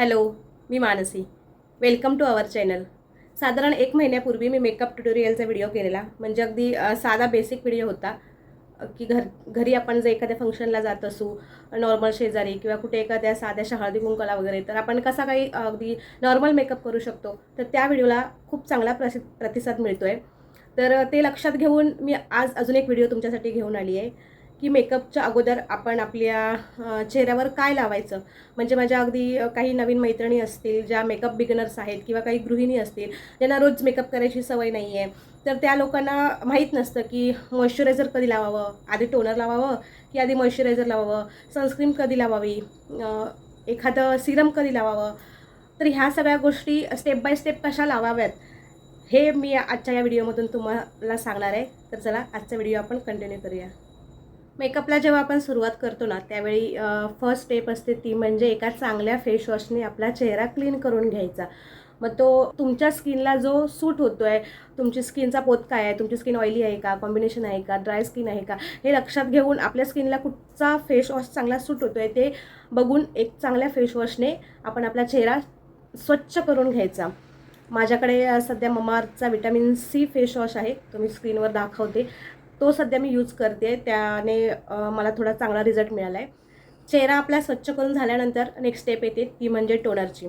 Hello me Mansi. Welcome to our channel साधारण एक महिन्यापूर्वी मी मेकअप ट्युटोरियलचा व्हिडिओ केलेला. म्हणजे अगदी साधा बेसिक व्हिडिओ होता. की घर घरी आपण जर एखाद्या फंक्शनला जात असू नॉर्मल शेजारी किंवा कुठे एखाद्या साध्याशा हळदी कुंकला वगैरे तर आपण कसा काही अगदी नॉर्मल मेकअप करू शकतो तर त्या व्हिडिओला खूप चांगला प्रसि प्रतिसाद मिळतो आहे तर ते लक्षात घेऊन मी आज अजून एक व्हिडिओ तुमच्यासाठी घेऊन आली आहे. की मेकअपच्या अगोदर आपण आपल्या चेहऱ्यावर काय लावायचं? म्हणजे माझ्या अगदी काही नवीन मैत्रिणी असतील ज्या मेकअप बिगनर्स आहेत किंवा काही गृहिणी असतील ज्यांना रोज मेकअप करायची सवय नाही आहे तर त्या लोकांना माहीत नसतं की मॉइश्चरायझर कधी लावावं? आधी टोनर लावावं की आधी मॉइश्चरायझर लावावं? सनस्क्रीन कधी लावावी? एखादं सिरम कधी लावावं? तर ह्या सगळ्या गोष्टी स्टेप बाय स्टेप कशा लावाव्यात हे मी आजच्या या व्हिडिओमधून तुम्हाला सांगणार आहे. तर चला आजचा व्हिडिओ आपण कंटिन्यू करूया. मेकअपला जेव्हा आपण सुरुवात करतो ना त्यावेळी फर्स्ट स्टेप असते ती म्हणजे एका चांगल्या फेसवॉशने आपला चेहरा क्लीन करून घ्यायचा. मग तो तुमच्या स्किनला जो सूट होतो आहे तुमची स्किनचा पोत काय आहे तुमची स्किन ऑइली आहे का कॉम्बिनेशन आहे का ड्राय स्किन आहे का हे लक्षात घेऊन आपल्या स्किनला कुठचा फेसवॉश चांगला सूट होतो आहे ते बघून एक चांगल्या फेसवॉशने आपण आपला चेहरा स्वच्छ करून घ्यायचा. माझ्याकडे सध्या ममाअर्थचा विटॅमिन सी फेसवॉश आहे तो मी स्क्रीनवर दाखवते. तो सध्या मी यूज करते त्याने मला थोडा चांगला रिझल्ट मिळाला आहे चेहरा आपला स्वच्छ करून झाल्यानंतर नेक्स्ट स्टेप येते ती म्हणजे टोनरची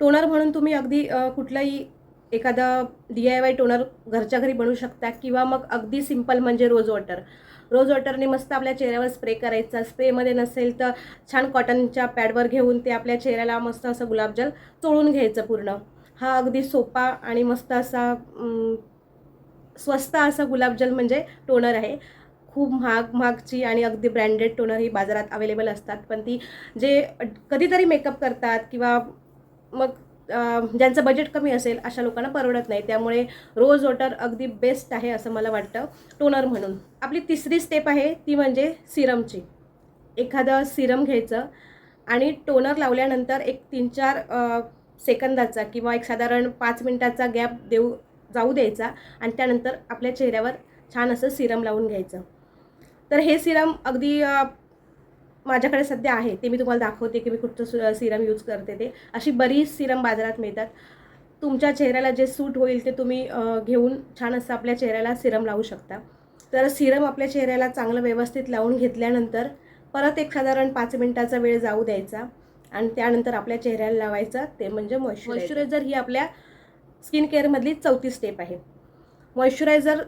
टोनर म्हणून तुम्ही अगदी कुठलाही एखादा डी आय वाय टोनर घरच्या घरी बनवू शकता किंवा मग अगदी सिंपल म्हणजे रोज वॉटर रोज वॉटरने मस्त आपल्या चेहऱ्यावर स्प्रे करायचा. स्प्रेमध्ये नसेल तर छान कॉटनच्या पॅडवर घेऊन ते आपल्या चेहऱ्याला मस्त असं गुलाबजल चोळून घ्यायचं पूर्ण. हा अगदी सोपा आणि मस्त असा स्वस्त असं गुलाबजल म्हणजे टोनर आहे. खूप महाग महागची आणि अगदी ब्रँडेड टोनर ही बाजारात अवेलेबल असतात. पण ती जे कधीतरी मेकअप करतात किंवा मग ज्यांचं बजेट कमी असेल अशा लोकांना परवडत नाही. त्यामुळे रोज वॉटर अगदी बेस्ट आहे असं मला वाटतं टोनर म्हणून. आपली तिसरी स्टेप आहे ती म्हणजे सिरमची. एखादं सिरम घ्यायचं आणि टोनर लावल्यानंतर एक तीन चार सेकंदाचा किंवा एक साधारण पाच मिनटाचा गॅप देऊ जाऊ द्यायचा आणि त्यानंतर आपल्या चेहऱ्यावर छान असं सिरम लावून घ्यायचं. तर हे सिरम अगदी माझ्याकडे सध्या आहे. ते मी तुम्हाला दाखवते की मी कुठचं सिरम यूज करते ते. अशी बरीच सिरम बाजारात मिळतात. तुमच्या चेहऱ्याला जे सूट होईल ते तुम्ही घेऊन छान असं आपल्या चेहऱ्याला सिरम लावू शकता. तर सिरम आपल्या चेहऱ्याला चांगलं व्यवस्थित लावून घेतल्यानंतर परत एक साधारण पाच मिनटाचा वेळ जाऊ द्यायचा आणि त्यानंतर आपल्या चेहऱ्याला लावायचं. ते म्हणजे मॉइश्चरायझर ही आपल्या स्किन केअरमधली चौथी स्टेप आहे. मॉइश्चरायझर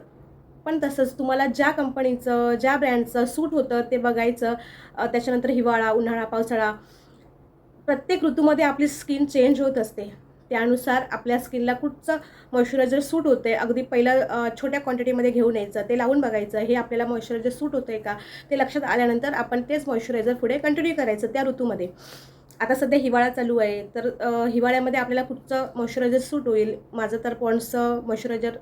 पण तसंच तुम्हाला ज्या कंपनीचं ज्या ब्रँडचं सूट होतं ते बघायचं त्याच्यानंतर हिवाळा उन्हाळा पावसाळा प्रत्येक ऋतूमध्ये आपली स्किन चेंज होत असते. त्यानुसार आपल्या स्किनला कुठचं मॉइश्चरायझर सूट होते अगदी पहिलं छोट्या क्वांटिटीमध्ये घेऊन यायचं ते लावून बघायचं हे आपल्याला मॉइश्चरायझर सूट होतं आहे का ते लक्षात आल्यानंतर आपण तेच मॉइश्चरायझर पुढे कंटिन्यू करायचं त्या ऋतूमध्ये. आता सध्या हिवाळा चालू आहे तर हिवाळ्यामध्ये आपल्याला कुठचं मॉइश्चरायझर सूट होईल? माझं तर पॉन्ड्सचं मॉइश्चरायझर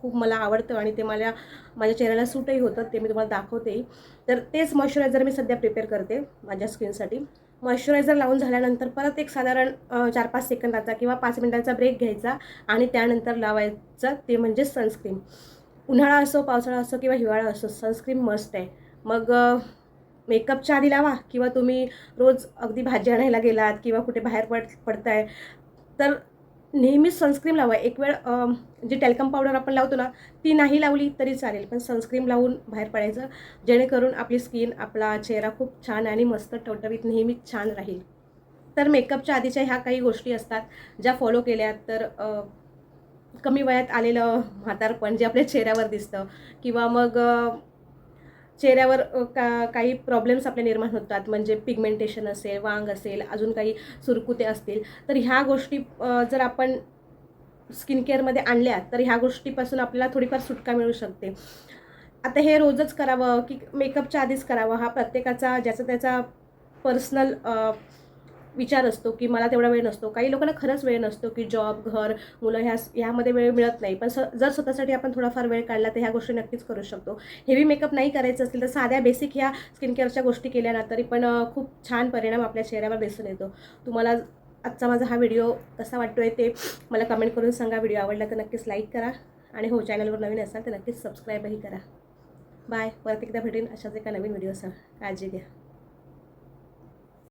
खूप मला आवडतं आणि ते मला माझ्या चेहऱ्याला सूटही होतं ते मी तुम्हाला दाखवते. तर तेच मॉइश्चरायझर मी सध्या प्रिपेअर करते माझ्या स्किनसाठी मॉइश्चरायझर लावून झाल्यानंतर परत एक साधारण चार पाच सेकंदाचा किंवा पाच मिनटाचा ब्रेक घ्यायचा आणि त्यानंतर लावायचं ते म्हणजे सनस्क्रीन उन्हाळा असो पावसाळा असो किंवा हिवाळा असो सनस्क्रीन मस्त आहे. मग मेकअपच्या आधी लावा किंवा तुम्ही रोज अगदी भाजी आणायला गेलात किंवा कुठे बाहेर पड पडताय. तर नेहमीच सनस्क्रीम लावा. एक वेळ जी टॅल्कम पावडर आपण लावतो ना ती नाही लावली तरी चालेल. पण सनस्क्रीन लावून बाहेर पडायचं जेणेकरून आपली स्किन आपला चेहरा खूप छान आणि मस्त टवटवीत नेहमीच छान राहील. तर मेकअपच्या आधीच्या ह्या काही गोष्टी असतात ज्या फॉलो केल्या तर कमी वयात आलेलं म्हातारपण जे आपल्या चेहऱ्यावर दिसतं किंवा मग चेहऱ्यावर का काही प्रॉब्लेम्स आपले निर्माण होतात. म्हणजे पिगमेंटेशन असेल वांग असेल अजून काही सुरकुते असतील. तर ह्या गोष्टी जर आपण स्किन केअरमध्ये आणल्या तर ह्या गोष्टीपासून आपल्याला थोडीफार सुटका मिळू शकते. आता हे रोजच करावं की मेकअपच्या आधीच करावं. हा प्रत्येकाचा ज्याचा त्याचा पर्सनल विचार असतो की मला तेवढा वेळ नसतो. काही लोकांना खरंच वेळ नसतो की जॉब घर मुलं ह्या ह्यामध्ये वेळ मिळत नाही. पण स जर स्वतःसाठी आपण थोडाफार वेळ काढला तर ह्या गोष्टी नक्कीच करू शकतो. हेवी मेकअप नाही करायचं असेल तर साध्या बेसिक ह्या स्किन केअरच्या गोष्टी केल्या ना तरी पण खूप छान परिणाम आपल्या चेहऱ्यावर दिसून येतो. तुम्हाला आजचा माझा हा व्हिडिओ कसा वाटतोय ते मला कमेंट करून सांगा. व्हिडिओ आवडला तर नक्कीच लाईक करा. आणि हो चॅनलवर नवीन असाल तर नक्कीच सबस्क्राईबही करा. बाय परत एकदा भेटेन अशाच एका नवीन व्हिडिओसह काळजी घ्या.